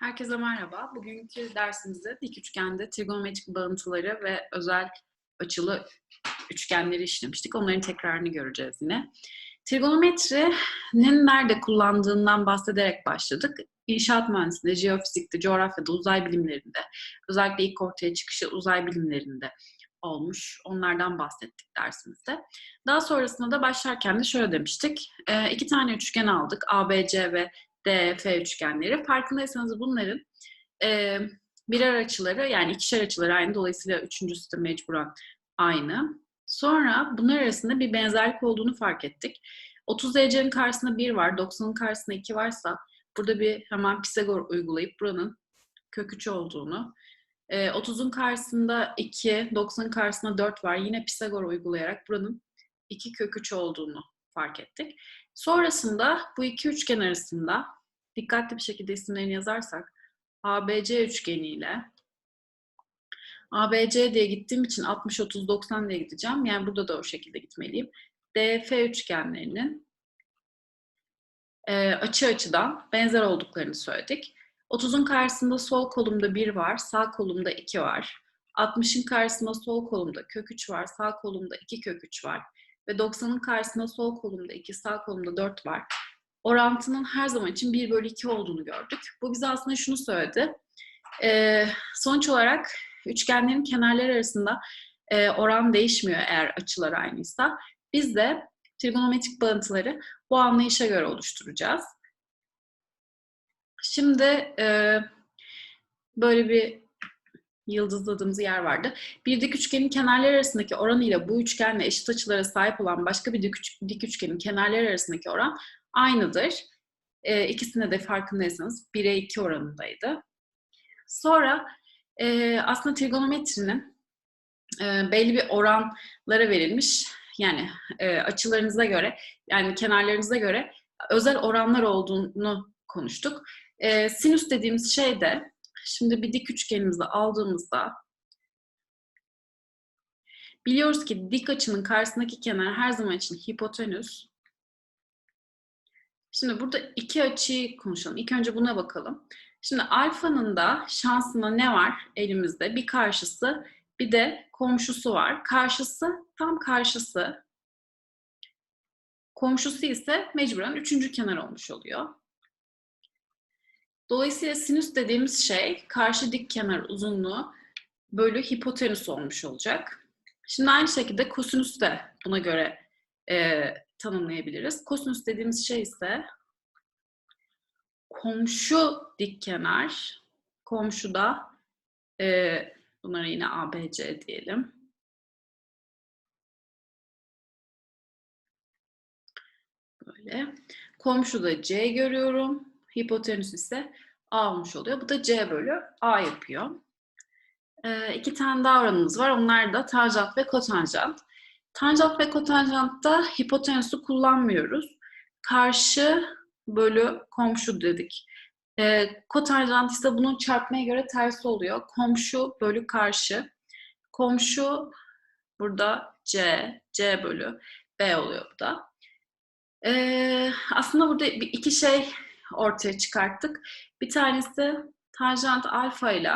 Herkese merhaba. Bugünkü dersimizde dik üçgende trigonometrik bağıntıları ve özel açılı üçgenleri işlemiştik. Onların tekrarını göreceğiz yine. Trigonometrinin nerede kullandığından bahsederek başladık. İnşaat mühendisliğinde, jeofizikte, coğrafyada, uzay bilimlerinde, özellikle ilk ortaya çıkışı uzay bilimlerinde olmuş. Onlardan bahsettik dersimizde. Daha sonrasında da başlarken de şöyle demiştik. E, iki tane üçgen aldık. ABC ve DF üçgenleri. Farkındaysanız bunların e, birer açıları yani ikişer açıları aynı. Dolayısıyla üçüncüsü de mecburen aynı. Sonra bunlar arasında bir benzerlik olduğunu fark ettik. 30 derecenin karşısında 1 var, 90'ın karşısında 2 varsa burada bir hemen Pisagor uygulayıp buranın kök 3 olduğunu, 30'un karşısında 2, 90'ın karşısında 4 var. Yine Pisagor uygulayarak buranın 2 kök 3 olduğunu fark ettik. Sonrasında bu iki üçgen arasında dikkatli bir şekilde isimlerini yazarsak ABC üçgeni ile ABC diye gittiğim için 60 30 90 diye gideceğim. Yani burada da o şekilde gitmeliyim. DF üçgenlerinin e, açı açıdan benzer olduklarını söyledik. 30'un karşısında sol kolumda 1 var, sağ kolumda 2 var. 60'ın karşısında sol kolumda kök 3 var, sağ kolumda 2 kök 3 var ve 90'ın karşısında sol kolumda 2, sağ kolumda 4 var. Orantının her zaman için 1 bölü 2 olduğunu gördük. Bu bize aslında şunu söyledi. Ee, sonuç olarak üçgenlerin kenarları arasında e, oran değişmiyor eğer açılar aynıysa. Biz de trigonometrik bağıntıları bu anlayışa göre oluşturacağız. Şimdi e, böyle bir yıldızladığımız yer vardı. Bir dik üçgenin kenarları arasındaki oran ile bu üçgenle eşit açılara sahip olan başka bir dik, üçgenin kenarları arasındaki oran aynıdır. E, ikisinde de farkındaysanız 1'e 2 oranındaydı. Sonra e, aslında trigonometrinin e, belli bir oranlara verilmiş yani e, açılarınıza göre yani kenarlarınıza göre özel oranlar olduğunu konuştuk. E, sinüs dediğimiz şey de Şimdi bir dik üçgenimizi aldığımızda biliyoruz ki dik açının karşısındaki kenar her zaman için hipotenüs. Şimdi burada iki açıyı konuşalım. İlk önce buna bakalım. Şimdi alfanın da şansında ne var elimizde? Bir karşısı, bir de komşusu var. Karşısı tam karşısı. Komşusu ise mecburen üçüncü kenar olmuş oluyor. Dolayısıyla sinüs dediğimiz şey karşı dik kenar uzunluğu bölü hipotenüs olmuş olacak. Şimdi aynı şekilde kosinüs de buna göre e, tanımlayabiliriz. Kosinüs dediğimiz şey ise komşu dik kenar, komşuda e, bunlara yine ABC diyelim. Böyle. Komşuda C görüyorum. Hipotenüs ise A olmuş oluyor. Bu da C bölü A yapıyor. Ee, iki tane daha oranımız var. Onlar da tanjant ve kotanjant. Tanjant ve kotanjantta hipotenüsü kullanmıyoruz. Karşı bölü komşu dedik. Ee, kotanjant ise bunun çarpmaya göre tersi oluyor. Komşu bölü karşı. Komşu burada C, C bölü B oluyor bu da. Ee, aslında burada iki şey ortaya çıkarttık. Bir tanesi tanjant alfa ile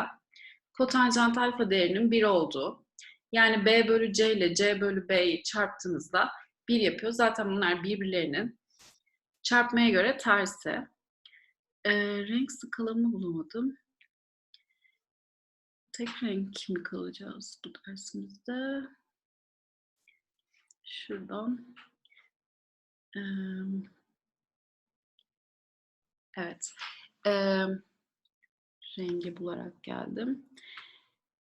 kotanjant alfa değerinin 1 olduğu. Yani B bölü C ile C bölü B'yi çarptığınızda 1 yapıyor. Zaten bunlar birbirlerinin çarpmaya göre tersi. Ee, renk skalamı bulamadım. Tek renk mi kalacağız bu dersimizde? Şuradan. Ee, Evet. Ee, rengi bularak geldim.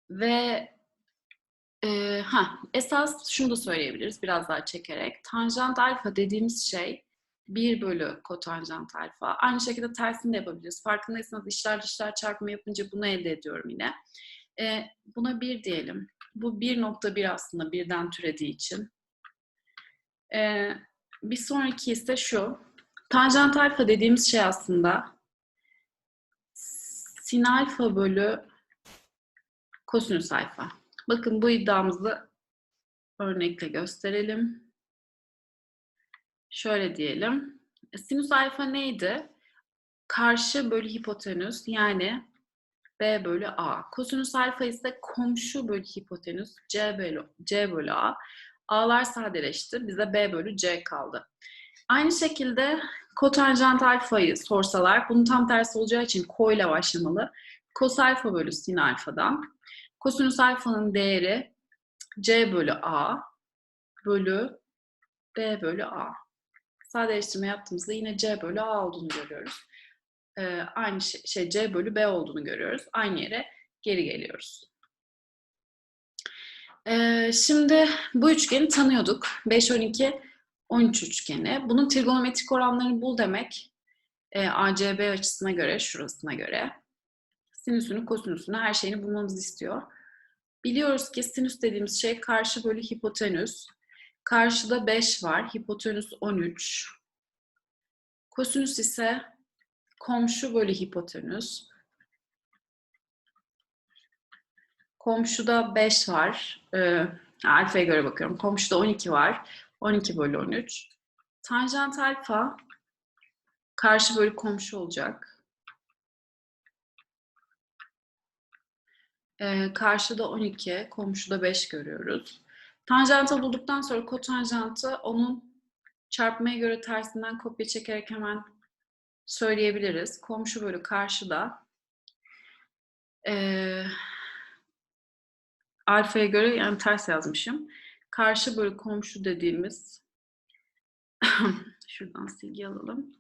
Ve e, ha, esas şunu da söyleyebiliriz biraz daha çekerek. Tanjant alfa dediğimiz şey 1 bölü kotanjant alfa. Aynı şekilde tersini de yapabiliriz. Farkındaysanız işler dışlar çarpımı yapınca bunu elde ediyorum yine. E, buna 1 diyelim. Bu 1.1 aslında birden türediği için. E, bir sonraki ise şu. Tanjant alfa dediğimiz şey aslında sin alfa bölü kosinüs alfa. Bakın bu iddiamızı örnekle karşı bölü hipotenüs yani B bölü A. Kosinüs alfa ise komşu bölü hipotenüs C bölü, C bölü A. A'lar sadeleşti. Bize B bölü C kaldı. Aynı şekilde kotanjant alfayı sorsalar bunun tam tersi olacağı için ko ile başlamalı. Kos alfa bölü sin alfadan. Kosinüs alfanın değeri C bölü A bölü B bölü A. Sadeleştirme yaptığımızda yine C bölü A olduğunu görüyoruz. Ee, aynı şey, şey C bölü B olduğunu görüyoruz. Aynı yere geri geliyoruz. Ee, şimdi bu üçgeni tanıyorduk. 5, 12, 13 üçgeni. Bunun trigonometrik oranlarını bul demek. E, ACB açısına göre, şurasına göre. Sinüsünü, kosinüsünü, her şeyini bulmamızı istiyor. Biliyoruz ki sinüs dediğimiz şey karşı bölü hipotenüs. Karşıda 5 var, hipotenüs 13. Kosinüs ise komşu bölü hipotenüs. Komşuda 5 var. Ee, alfaya göre bakıyorum. Komşuda 12 var. 12 bölü 13. Tanjant alfa karşı bölü komşu olacak. Ee, karşıda 12, komşuda 5 görüyoruz. Tanjantı bulduktan sonra kotanjantı onun çarpmaya göre tersinden kopya çekerek hemen söyleyebiliriz. Komşu bölü karşıda. Ee, alfaya göre yani ters yazmışım. Karşı bölü komşu dediğimiz şuradan silgi alalım.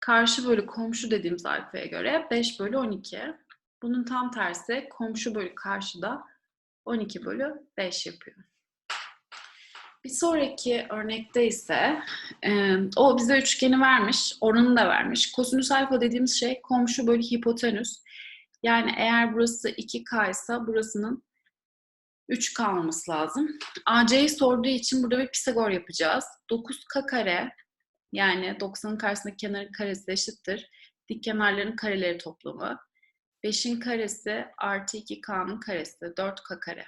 Karşı bölü komşu dediğimiz alfaya göre 5 bölü 12. Bunun tam tersi komşu bölü karşıda 12 bölü 5 yapıyor. Bir sonraki örnekte ise e, o bize üçgeni vermiş, oranı da vermiş. Kosinüs alfa dediğimiz şey komşu bölü hipotenüs. Yani eğer burası 2K ise burasının 3K olması lazım. AC'yi sorduğu için burada bir Pisagor yapacağız. 9K kare yani 90'ın karşısındaki kenarın karesi eşittir. Dik kenarların kareleri toplamı. 5'in karesi artı 2K'nın karesi 4K kare.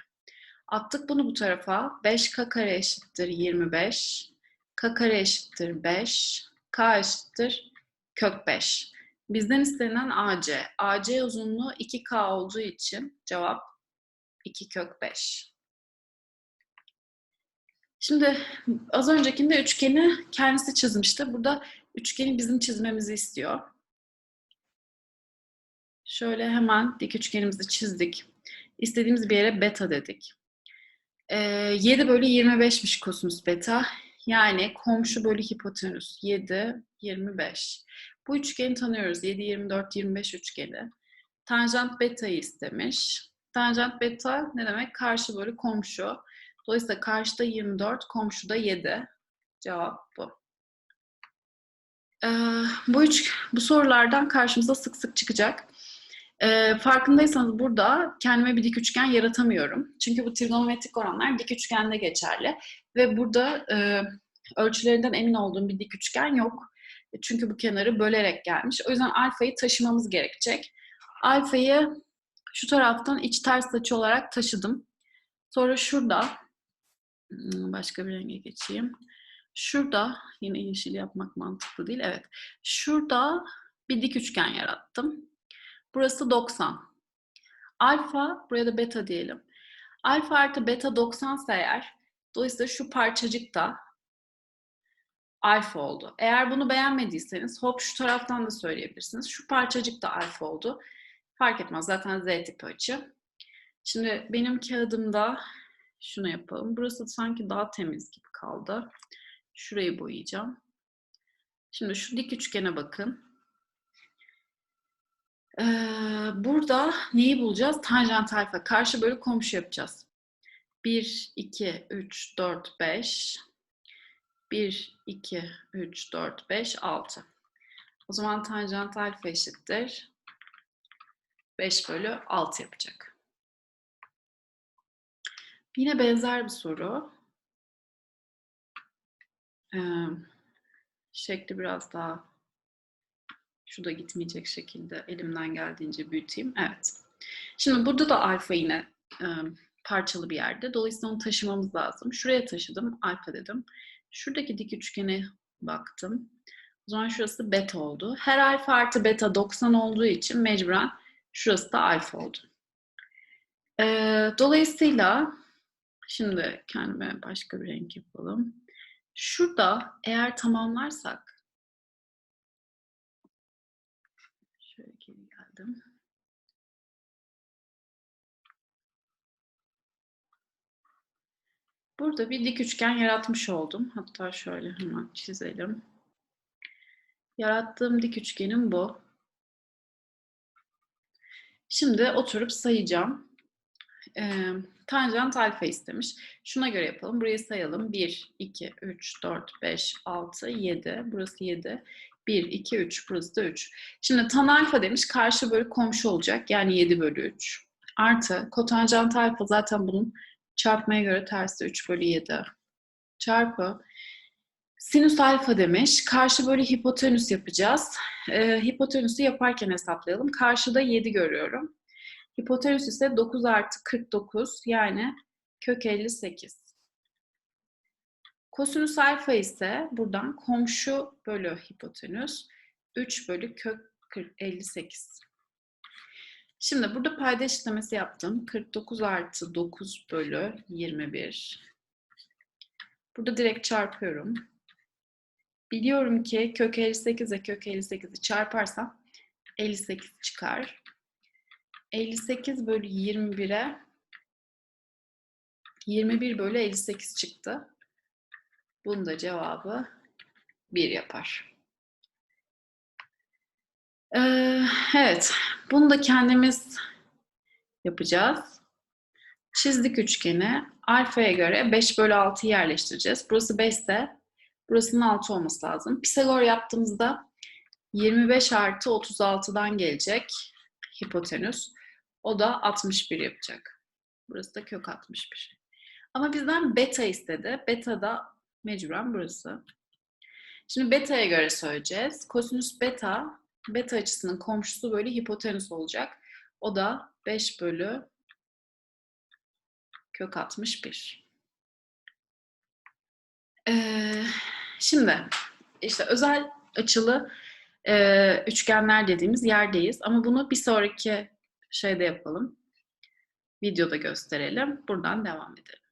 Attık bunu bu tarafa. 5K kare eşittir 25. K kare eşittir 5. K eşittir kök 5. Bizden istenilen AC. AC uzunluğu 2K olduğu için cevap 2 kök 5. Şimdi az öncekinde üçgeni kendisi çizmişti. Burada üçgeni bizim çizmemizi istiyor. Şöyle hemen dik üçgenimizi çizdik. İstediğimiz bir yere beta dedik. Ee, 7 bölü 25'miş kosinüs beta. Yani komşu bölü hipotenüs 7, 25. Bu üçgeni tanıyoruz. 7, 24, 25 üçgeni. Tanjant beta'yı istemiş. Tanjant beta ne demek? Karşı bölü komşu. Dolayısıyla karşıda 24, komşuda 7. Cevap bu. Ee, bu üç bu sorulardan karşımıza sık sık çıkacak. Ee, farkındaysanız burada kendime bir dik üçgen yaratamıyorum. Çünkü bu trigonometrik oranlar dik üçgende geçerli. Ve burada e, ölçülerinden emin olduğum bir dik üçgen yok. Çünkü bu kenarı bölerek gelmiş. O yüzden alfayı taşımamız gerekecek. Alfayı şu taraftan iç ters açı olarak taşıdım. Sonra şurada hmm, başka bir renge geçeyim. Şurada yine yeşil yapmak mantıklı değil. Evet. Şurada bir dik üçgen yarattım. Burası 90. Alfa, buraya da beta diyelim. Alfa artı beta 90 ise eğer, dolayısıyla şu parçacık da alfa oldu. Eğer bunu beğenmediyseniz hop şu taraftan da söyleyebilirsiniz. Şu parçacık da alfa oldu. Fark etmez zaten Z tipi açı. Şimdi benim kağıdımda şunu yapalım. Burası sanki daha temiz gibi kaldı. Şurayı boyayacağım. Şimdi şu dik üçgene bakın. Ee, burada neyi bulacağız? Tanjant alfa. Karşı bölü komşu yapacağız. 1, 2, 3, 4, 5. 1, 2, 3, 4, 5, 6. O zaman tanjant alfa eşittir. 5 bölü 6 yapacak. Yine benzer bir soru. Ee, şekli biraz daha şu da gitmeyecek şekilde elimden geldiğince büyüteyim. Evet. Şimdi burada da alfa yine e, parçalı bir yerde. Dolayısıyla onu taşımamız lazım. Şuraya taşıdım. Alfa dedim. Şuradaki dik üçgene baktım. O zaman şurası beta oldu. Her alfa artı beta 90 olduğu için mecburen şurası da alfa oldu. Ee, dolayısıyla şimdi kendime başka bir renk yapalım. Şurada eğer tamamlarsak şöyle geri geldim. Burada bir dik üçgen yaratmış oldum. Hatta şöyle hemen çizelim. Yarattığım dik üçgenim bu. Şimdi oturup sayacağım. Ee, tanjant alfa istemiş. Şuna göre yapalım. Burayı sayalım. 1, 2, 3, 4, 5, 6, 7. Burası 7. 1, 2, 3. Burası da 3. Şimdi tan alfa demiş. Karşı bölü komşu olacak. Yani 7 bölü 3. Artı kotanjant alfa zaten bunun çarpmaya göre tersi 3 bölü 7. Çarpı sinüs alfa demiş. Karşı bölü hipotenüs yapacağız. Ee, hipotenüsü yaparken hesaplayalım. Karşıda 7 görüyorum. Hipotenüs ise 9 artı 49 yani kök 58. Kosinüs alfa ise buradan komşu bölü hipotenüs 3 bölü kök 58. Şimdi burada payda işlemesi yaptım. 49 artı 9 bölü 21. Burada direkt çarpıyorum. Biliyorum ki kök 58 ile kök 58'i çarparsam 58 çıkar. 58 bölü 21'e 21 bölü 58 çıktı. Bunun da cevabı 1 yapar. Ee, evet, bunu da kendimiz yapacağız. Çizdik üçgeni. Alfaya göre 5 bölü 6'yı yerleştireceğiz. Burası 5 ise burasının 6 olması lazım. Pisagor yaptığımızda 25 artı 36'dan gelecek hipotenüs. O da 61 yapacak. Burası da kök 61. Ama bizden beta istedi. Beta da mecburen burası. Şimdi beta'ya göre söyleyeceğiz. Kosinüs beta, beta açısının komşusu böyle hipotenüs olacak. O da 5 bölü kök 61. Ee, şimdi işte özel açılı e, üçgenler dediğimiz yerdeyiz. Ama bunu bir sonraki şeyde yapalım. Videoda gösterelim. Buradan devam edelim.